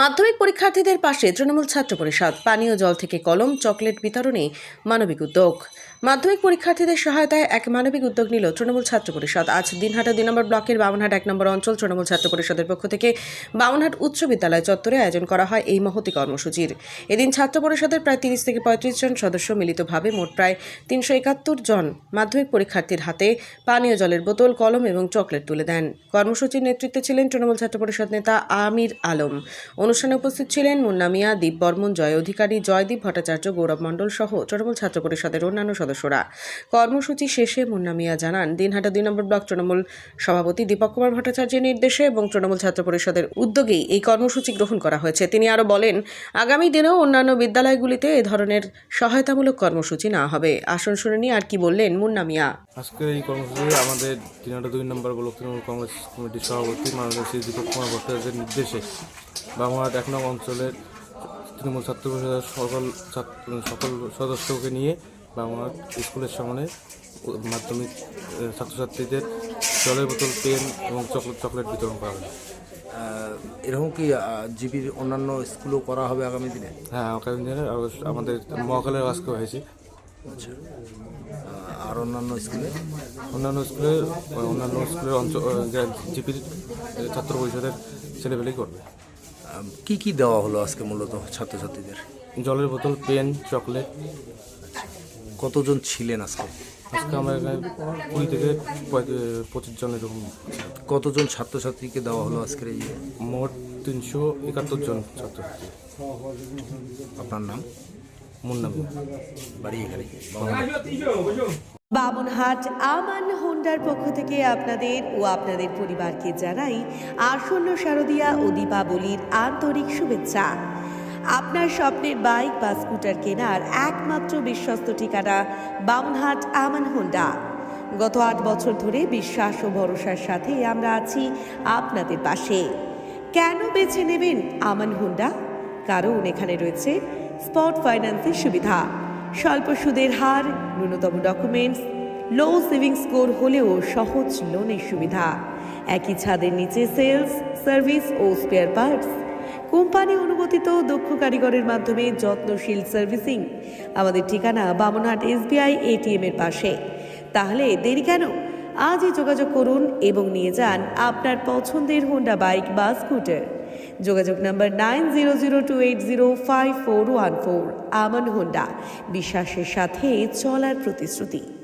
মাধ্যমিক পরীক্ষার্থীদের পাশে তৃণমূল ছাত্র পরিষদ, পানীয় জল থেকে কলম, চকলেট বিতরণে, মানবিক উদ্যোগ। মাধ্যমিক পরীক্ষার্থীদের সহায়তায় এক মানবিক উদ্যোগ নিল তৃণমূল ছাত্র পরিষদ। আজ দিনহাটা দুই নম্বর ব্লকের বামনহাট এক নম্বর অঞ্চল তৃণমূল ছাত্র পরিষদের পক্ষ থেকে বামনহাট উচ্চ বিদ্যালয় চত্বরে আয়োজন করা হয় এই মহতি কর্মসূচির। এদিন ছাত্র পরিষদের প্রায় তিরিশ থেকে পঁয়ত্রিশ জন সদস্য মিলিতভাবে মোট প্রায় তিনশো একাত্তর জন মাধ্যমিক পরীক্ষার্থীর হাতে পানীয় জলের বোতল, কলম এবং চকলেট তুলে দেন। কর্মসূচির নেতৃত্বে ছিলেন তৃণমূল ছাত্র পরিষদ নেতা আমির আলম। অনুষ্ঠানে উপস্থিত ছিলেন মুন্না মিয়া, দীপ বর্মন, জয় অধিকারী, জয়দীপ ভট্টাচার্য, গৌরব মণ্ডল সহ তৃণমূল ছাত্র পরিষদের অন্যান্য সদস্যরা। কর্মসূচি শেষে মুন্না মিয়া জানান, দিনহাটা দুই নম্বর ব্লক তৃণমূল সভাপতি দীপক কুমার ভট্টাচার্যের নির্দেশে এবং তৃণমূল ছাত্র পরিষদের উদ্যোগেই এই কর্মসূচি গ্রহণ করা হয়েছে। তিনি আরও বলেন, আগামী দিনেও অন্যান্য বিদ্যালয়গুলিতে এ ধরনের সহায়তামূলক কর্মসূচি না হবে। আসন শুনে নিয়ে আর কি বললেন মুন্না মিয়া? আজকের এই কর্মসূচি আমাদের তিনটা দুই নম্বর ব্লক তৃণমূল কংগ্রেস কমিটির সভাপতি মাননীয় শ্রী দীপক কুমার ভট্টাচার্যের নির্দেশে বাংলাহাট এক নং অঞ্চলের তৃণমূল ছাত্র পরিষদের সকল ছাত্র সকল সদস্যকে নিয়ে বাংলাহাট স্কুলের সামনে মাধ্যমিক ছাত্রছাত্রীদের জলের বোতল পেন এবং চকলেট চকলেট বিতরণ করা হবে। এরকম কি জিবির অন্যান্য স্কুলও করা হবে আগামী দিনে? হ্যাঁ আগামী দিনে আমাদের মহাকালের আজকে হয়েছে। আহ, আর অন্যান্য স্কুলে? অন্যান্য স্কুলে অন্যান্য স্কুলের অঞ্চল জিপির ছাত্র পরিষদের ছেলেপেলেই করবে। কি কি দেওয়া হলো আজকে মূলত ছাত্রছাত্রীদের? জলের বোতল পেন চকলেট। কতজন ছিলেন আজকে? আজকে আমরা এখানে কুড়ি থেকে পঁচিশ জন এরকম। কতজন ছাত্রছাত্রীকে দেওয়া হলো আজকের এই মোট তিনশো একাত্তর জন ছাত্রছাত্রী। আপনার নাম? মুন্না বাড়ি এখানে বামনহাট আমান হোন্ডার পক্ষ থেকে আপনাদের ও আপনাদের পরিবারকে জানাই আসন্ন শারদীয়া ও দীপাবলির আন্তরিক শুভেচ্ছা। আপনার স্বপ্নের বাইক বা স্কুটার কেনার একমাত্র বিশ্বস্ত ঠিকানা বামনহাট আমান হোন্ডা। গত আট বছর ধরে বিশ্বাস ও ভরসার সাথে আমরা আছি আপনাদের পাশে। কেন বেছে নেবেন আমান হোন্ডা? কারণ এখানে রয়েছে স্পট ফাইন্যান্সের সুবিধা। স্বল্প সুদের হার, ন্যূনতম ডকুমেন্টস লো সেভিং স্কোর হলেও সহজ লোনের সুবিধা। একই ছাদের নিচে সেলস সার্ভিস ও স্পেয়ার পার্টস কোম্পানি অনুমোদিত দক্ষ কারিগরের মাধ্যমে যত্নশীল সার্ভিসিং আমাদের ঠিকানা বামনহাট এসবিআই এটিএম এর পাশে। তাহলে দেরি কেন? আজই যোগাযোগ করুন এবং নিয়ে যান আপনার পছন্দের হোন্ডা বাইক বা স্কুটার যোগাযোগ number nine zero zero two eight zero five four one four Aman Honda বিশ্বাসের সাথে চলার প্রতিশ্রুতি।